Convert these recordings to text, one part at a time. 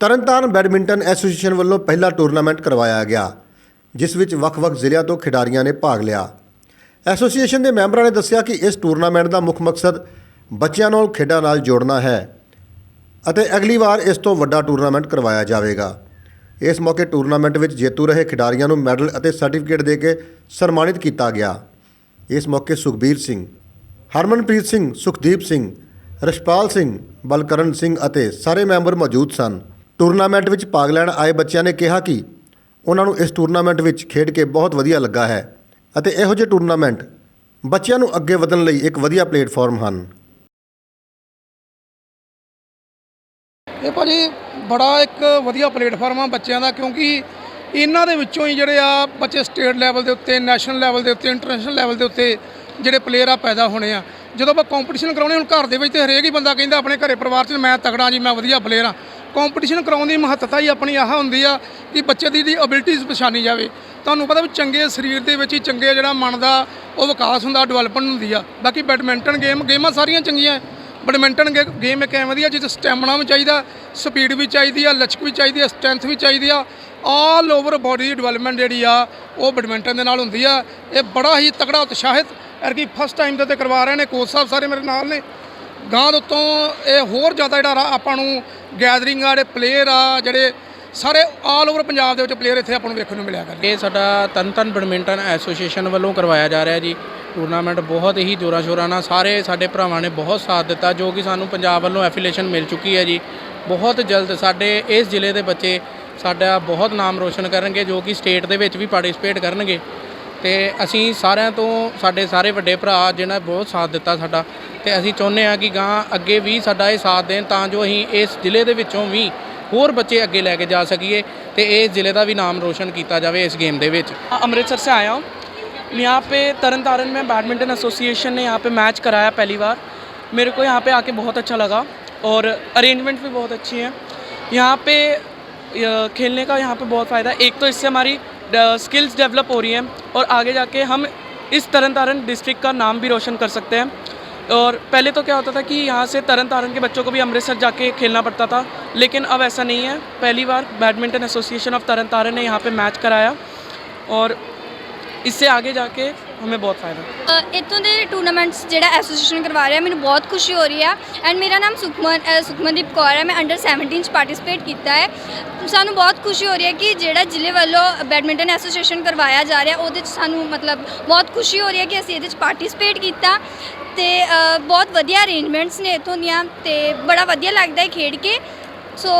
Tarn Taran badminton association ਵੱਲੋਂ ਪਹਿਲਾ tournament ਕਰਵਾਇਆ ਗਿਆ, ਜਿਸ ਵਿੱਚ ਵੱਖ-ਵੱਖ ਜ਼ਿਲ੍ਹਿਆਂ ਤੋਂ ਖਿਡਾਰੀਆਂ ਨੇ ਭਾਗ ਲਿਆ। ਐਸੋਸੀਏਸ਼ਨ ਦੇ ਮੈਂਬਰਾਂ ਨੇ ਦੱਸਿਆ ਕਿ ਇਸ ਟੂਰਨਾਮੈਂਟ ਦਾ ਮੁੱਖ ਮਕਸਦ ਬੱਚਿਆਂ ਨੂੰ ਖੇਡਾਂ ਨਾਲ ਜੋੜਨਾ ਹੈ ਅਤੇ ਅਗਲੀ ਵਾਰ ਇਸ ਤੋਂ ਵੱਡਾ ਟੂਰਨਾਮੈਂਟ ਕਰਵਾਇਆ ਜਾਵੇਗਾ। ਇਸ ਮੌਕੇ ਟੂਰਨਾਮੈਂਟ ਵਿੱਚ ਜੇਤੂ ਰਹੇ ਖਿਡਾਰੀਆਂ ਨੂੰ ਮੈਡਲ ਅਤੇ ਸਰਟੀਫਿਕੇਟ ਦੇ ਕੇ ਸਨਮਾਨਿਤ ਕੀਤਾ ਗਿਆ। ਇਸ ਮੌਕੇ ਸੁਖਬੀਰ ਸਿੰਘ, ਹਰਮਨਪ੍ਰੀਤ ਸਿੰਘ, ਸੁਖਦੀਪ ਸਿੰਘ, ਰਸ਼ਪਾਲ ਸਿੰਘ, ਬਲਕਰਨ ਸਿੰਘ ਅਤੇ ਸਾਰੇ ਮੈਂਬਰ ਮੌਜੂਦ ਸਨ। ਟੂਰਨਾਮੈਂਟ ਵਿੱਚ ਭਾਗ ਲੈਣ ਆਏ ਬੱਚਿਆਂ ਨੇ ਕਿਹਾ ਕਿ ਉਹਨਾਂ ਨੂੰ ਇਸ ਟੂਰਨਾਮੈਂਟ ਵਿੱਚ ਖੇਡ ਕੇ ਬਹੁਤ ਵਧੀਆ ਲੱਗਾ ਹੈ ਅਤੇ ਇਹੋ ਜਿਹੇ ਟੂਰਨਾਮੈਂਟ ਬੱਚਿਆਂ ਨੂੰ ਅੱਗੇ ਵਧਣ ਲਈ ਇੱਕ ਵਧੀਆ ਪਲੇਟਫਾਰਮ ਹਨ। ਇਹ ਭਾਜੀ ਬੜਾ ਇੱਕ ਵਧੀਆ ਪਲੇਟਫਾਰਮ ਆ ਬੱਚਿਆਂ ਦਾ, ਕਿਉਂਕਿ ਇਹਨਾਂ ਦੇ ਵਿੱਚੋਂ ਹੀ ਜਿਹੜੇ ਆ ਬੱਚੇ ਸਟੇਟ ਲੈਵਲ ਦੇ ਉੱਤੇ, ਨੈਸ਼ਨਲ ਲੈਵਲ ਦੇ ਉੱਤੇ, ਇੰਟਰਨੈਸ਼ਨਲ ਲੈਵਲ ਦੇ ਉੱਤੇ ਜਿਹੜੇ ਪਲੇਅਰ ਆ ਪੈਦਾ ਹੋਣੇ ਆ। ਜਦੋਂ ਆਪਾਂ ਕੰਪੀਟੀਸ਼ਨ ਕਰਾਉਣੇ ਹੁਣ ਘਰ ਦੇ ਵਿੱਚ ਤੇ ਹਰੇਕ ਹੀ ਬੰਦਾ ਕਹਿੰਦਾ ਆਪਣੇ ਘਰੇ ਪਰਿਵਾਰ 'ਚ, ਮੈਂ ਤਕੜਾ ਜੀ, ਮੈਂ ਵਧੀਆ ਪਲੇਅਰ ਆ। ਕੰਪੀਟੀਸ਼ਨ ਕਰਾਉਣ ਦੀ ਮਹੱਤਤਾ ਹੀ ਆਪਣੀ ਆਹ ਹੁੰਦੀ ਆ ਕਿ ਬੱਚੇ ਦੀ ਦੀ ਅਬਿਲਿਟੀਜ਼ ਪਛਾਣੀ ਜਾਵੇ। ਤੁਹਾਨੂੰ ਪਤਾ ਵੀ ਚੰਗੇ ਸਰੀਰ ਦੇ ਵਿੱਚ ਹੀ ਚੰਗੇ ਜਿਹੜਾ ਮਨ ਦਾ ਉਹ ਵਿਕਾਸ ਹੁੰਦਾ ਡਿਵੈਲਪਮੈਂਟ ਹੁੰਦੀ ਆ। ਬਾਕੀ ਬੈਡਮਿੰਟਨ ਗੇਮ ਗੇਮਾਂ ਸਾਰੀਆਂ ਚੰਗੀਆਂ ਬੈਡਮਿੰਟਨ ਗੇ- ਗੇਮ ਇੱਕ ਐਵੇਂ ਦੀ ਆ ਜਿਸ 'ਚ ਸਟੈਮਿਨਾ ਵੀ ਚਾਹੀਦਾ ਸਪੀਡ ਵੀ ਚਾਹੀਦੀ ਆ, ਲਚਕ ਵੀ ਚਾਹੀਦੀ ਆ ਸਟਰੈਂਥ ਵੀ ਚਾਹੀਦੀ ਆ। ਆਲ ਓਵਰ ਬਾਡੀ ਦੀ ਡਿਵੈਲਪਮੈਂਟ ਜਿਹੜੀ ਆ, ਉਹ ਬੈਡਮਿੰਟਨ ਦੇ ਨਾਲ ਹੁੰਦੀ ਆ। ਇਹ ਬੜਾ ਹੀ ਤਕੜਾ, ਉਤਸ਼ਾਹਿਤ ਐਰਕੀ ਫਸਟ ਟਾਈਮ ਦੇ ਤੇ ਕਰਵਾ ਰਹੇ ਨੇ ਕੋਚ ਸਾਹਿਬ ਸਾਰੇ ਮੇਰੇ ਨਾਲ ਨੇ। ਗਾਂ ਦੇ ਉੱਤੋਂ ਇਹ ਹੋਰ ਜ਼ਿਆਦਾ ਜਿਹੜਾ ਰਾ- ਆਪਾਂ ਨੂੰ ਗੈਦਰਿੰਗ ਆ ਜਿਹੜੇ ਪਲੇਅਰ ਆ, ਜਿਹੜੇ ਸਾਰੇ ਆਲ ਓਵਰ ਪੰਜਾਬ ਦੇ ਵਿੱਚ ਪਲੇਅਰ ਇੱਥੇ ਆਪਾਂ ਨੂੰ ਵੇਖਣ ਨੂੰ ਮਿਲਿਆ ਕਰਦੇ। ਇਹ ਸਾਡਾ ਤਨਤਨ ਬੈਡਮਿੰਟਨ ਐਸੋਸੀਏਸ਼ਨ ਵੱਲੋਂ ਕਰਵਾਇਆ ਜਾ ਰਿਹਾ ਜੀ। ਟੂਰਨਾਮੈਂਟ ਬਹੁਤ ਹੀ ਜੋਰਾਂ ਸ਼ੋਰਾਂ ਨਾਲ ਸਾਰੇ ਸਾਡੇ ਭਰਾਵਾਂ ਨੇ ਬਹੁਤ ਸਾਥ ਦਿੱਤਾ, ਜੋ ਕਿ ਸਾਨੂੰ ਪੰਜਾਬ ਵੱਲੋਂ ਐਫੀਲੀਏਸ਼ਨ ਮਿਲ ਚੁੱਕੀ ਹੈ ਜੀ। ਬਹੁਤ ਜਲਦ ਸਾਡੇ ਇਸ ਜ਼ਿਲ੍ਹੇ ਦੇ ਬੱਚੇ ਸਾਡਾ ਬਹੁਤ ਨਾਮ ਰੋਸ਼ਨ ਕਰਨਗੇ, ਜੋ ਕਿ ਸਟੇਟ ਦੇ ਵਿੱਚ ਵੀ ਪਾਰਟਿਸਿਪੇਟ ਕਰਨਗੇ। ਤੇ ਅਸੀਂ ਸਾਰਿਆਂ ਤੋਂ ਸਾਡੇ ਸਾਰੇ ਵੱਡੇ ਭਰਾ ਜਿਨ੍ਹਾਂ ਨੇ ਬਹੁਤ ਸਾਥ ਦਿੱਤਾ ਸਾਡਾ ਤੇ ਅਸੀਂ ਚਾਹੁੰਦੇ ਹਾਂ ਕਿ ਗਾਂ ਅੱਗੇ ਵੀ ਸਾਡਾ ਇਹ ਸਾਥ ਦੇਣ ਤਾਂ ਜੋ ਅਸੀਂ ਇਸ ਜ਼ਿਲ੍ਹੇ ਦੇ ਵਿੱਚੋਂ ਵੀ ਹੋਰ ਬੱਚੇ ਅੱਗੇ ਲੈ ਕੇ ਜਾ ਸਕੀਏ ਤੇ ਇਸ ਜ਼ਿਲ੍ਹੇ ਦਾ ਵੀ ਨਾਮ ਰੋਸ਼ਨ ਕੀਤਾ ਜਾਵੇ ਇਸ ਗੇਮ ਦੇ ਵਿੱਚ अमृतसर से आया हूँ यहाँ पे तरन तारण में बैडमिंटन एसोसिएशन ने यहाँ पे मैच कराया पहली बार मेरे को यहाँ पे आके बहुत अच्छा लगा और अरेंजमेंट भी बहुत अच्छी है यहाँ पे अ, खेलने का यहाँ पे बहुत फ़ायदा है एक तो इससे हमारी स्किल्स डेवलप हो रही हैं और आगे जाके हम इस तरन तारण डिस्ट्रिक्ट का नाम भी रोशन कर सकते हैं। और पहले तो क्या होता था कि यहाँ से तरन तारण के बच्चों को भी अमृतसर जाके खेलना पड़ता था, लेकिन अब ऐसा नहीं है। पहली बार badminton association of Tarn Taran ने यहाँ पर मैच कराया और इससे आगे जाके ਹਮੇ ਬਹੁਤ ਫਾਇਦਾ। ਅ, ਇੱਥੋਂ ਦੇ ਟੂਰਨਾਮੈਂਟਸ ਜਿਹੜਾ ਐਸੋਸੀਏਸ਼ਨ ਕਰਵਾ ਰਿਹਾ ਮੈਨੂੰ ਬਹੁਤ ਖੁਸ਼ੀ ਹੋ ਰਹੀ ਹੈ ਐਂਡ ਮੇਰਾ ਨਾਮ ਸੁਖਮਨ ਸੁਖਮਨਦੀਪ ਕੌਰ ਹੈ ਮੈਂ ਅੰਡਰ 17 ਚ ਪਾਰਟਿਸਿਪੇਟ ਕੀਤਾ ਹੈ। ਸਾਨੂੰ ਬਹੁਤ ਖੁਸ਼ੀ ਹੋ ਰਹੀ ਹੈ ਕਿ ਜਿਹੜਾ ਜ਼ਿਲ੍ਹੇ ਵੱਲੋਂ ਬੈਡਮਿੰਟਨ ਐਸੋਸੀਏਸ਼ਨ ਕਰਵਾਇਆ ਜਾ ਰਿਹਾ ਉਹਦੇ ਚ ਸਾਨੂੰ ਮਤਲਬ ਬਹੁਤ ਖੁਸ਼ੀ ਹੋ ਰਹੀ ਹੈ ਕਿ ਅਸੀਂ ਇਹਦੇ ਚ ਪਾਰਟਿਸਿਪੇਟ ਕੀਤਾ। ਤੇ ਬਹੁਤ ਵਧੀਆ ਅਰੇਂਜਮੈਂਟਸ ਨੇ ਇੱਥੋਂ ਦੀਆਂ ਤੇ ਬੜਾ ਵਧੀਆ ਲੱਗਦਾ ਹੈ ਖੇਡ ਕੇ। So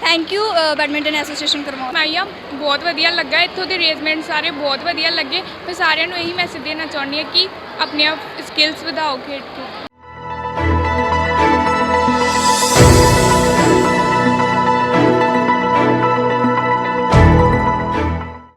thank you badminton association ਕਰਵਾਉਣ ਮਾਈਆ ਬਹੁਤ ਵਧੀਆ ਲੱਗਾ ਇੱਥੋਂ ਦੇ ਅਰੇਂਜਮੈਂਟ ਸਾਰੇ ਬਹੁਤ ਵਧੀਆ ਲੱਗੇ ਮੈਂ ਸਾਰਿਆਂ ਨੂੰ ਇਹੀ ਮੈਸੇਜ ਦੇਣਾ ਚਾਹੁੰਦੀ ਹਾਂ ਕਿ ਆਪਣੀਆਂ ਸਕਿੱਲਸ ਵਧਾਓ ਖੇਡ ਕੇ